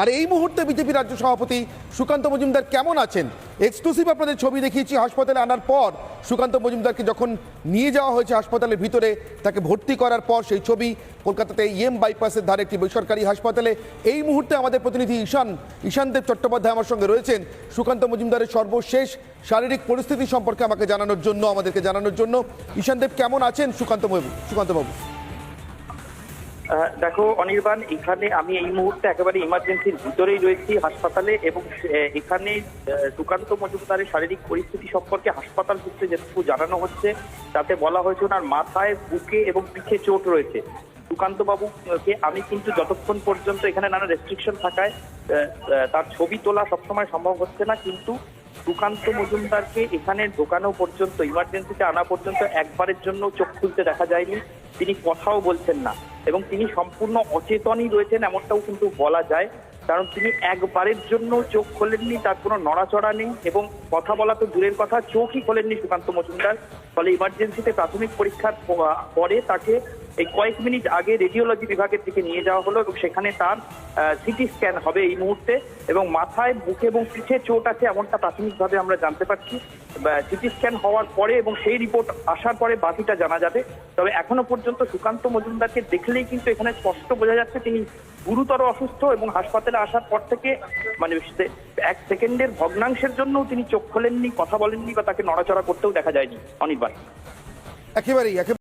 আর এই মুহূর্তে বিজেপি রাজ্য সভাপতি সুকান্ত মজুমদার কেমন আছেন? এক্সক্লুসিভ আপনাদের ছবি দেখিয়েছি হাসপাতালে আনার পর সুকান্ত মজুমদারকে যখন নিয়ে যাওয়া হয়েছে হাসপাতালের ভিতরে তাকে ভর্তি করার পর সেই ছবি কলকাতাতে ইএম বাইপাসের ধারে একটি বেসরকারি হাসপাতালে। এই মুহূর্তে আমাদের প্রতিনিধি ঈশান ঈশানদেব চট্টোপাধ্যায় আমার সঙ্গে রয়েছেন। সুকান্ত মজুমদারের সর্বশেষ শারীরিক পরিস্থিতি সম্পর্কে আমাকে জানানোর জন্য আমাদেরকে জানানোর জন্য। ঈশানদেব কেমন আছেন সুকান্ত বাবু সুকান্ত বাবু আহ, দেখো, অনির্বাণ, এখানে আমি এই মুহূর্তে একেবারে ইমার্জেন্সির ভিতরেই রয়েছি হাসপাতালে এবং এখানে সুকান্ত মজুমদারের শারীরিক পরিস্থিতি সম্পর্কে হাসপাতাল সূত্রে যেটুকু জানানো হচ্ছে, তাতে বলা হয়েছে ওনার মাথায় বুকে এবং পিঠে চোট রয়েছে। সুকান্ত বাবুকে আমি কিন্তু যতক্ষণ পর্যন্ত এখানে নানা রেস্ট্রিকশন থাকায় তার ছবি তোলা সবসময় সম্ভব হচ্ছে না, কিন্তু সুকান্ত মজুমদারকে এখানে ঢোকানো পর্যন্ত ইমার্জেন্সিতে আনা পর্যন্ত একবারের জন্য চোখ খুলতে দেখা যায়নি। তিনি কথাও বলছেন না। এবং তিনি সম্পূর্ণ অচেতনই রয়েছেন, এমনটাও কিন্তু বলা যায়। কারণ তিনি একবারের জন্য চোখ খোলেননি, তার কোনো নড়াচড়া নেই। এবং কথা বলা তো দূরের কথা, চোখই খোলেননি সুকান্ত মজুমদার। ফলে ইমার্জেন্সিতে প্রাথমিক পরীক্ষার পরে তাকে এই কয়েক মিনিট আগে রেডিওলজি বিভাগের দিকে নিয়ে যাওয়া হলো এবং সেখানে তার সিটি স্ক্যান হবে এই মুহূর্তে এবং মাথায় বুকে এবং পিঠে চোট আছে এমনটা প্রাথমিকভাবে আমরা জানতে পারছি। সিটি স্ক্যান হওয়ার পরে এবং সেই রিপোর্ট আসার পরে বাকিটা জানা যাবে। তবে এখনও পর্যন্ত সুকান্ত মজুমদারকে দেখলেই কিন্তু এখানে স্পষ্ট বোঝা যাচ্ছে তিনি গুরুতর অসুস্থ এবং হাসপাতালে আসার পর থেকে মানে এক সেকেন্ডের ভগ্নাংশের জন্যও তিনি চোখ খোলেননি, কথা বলেননি বা তাকে নড়াচড়া করতেও দেখা যায়নি। অনির্বাণ। একেবারেই একেবারে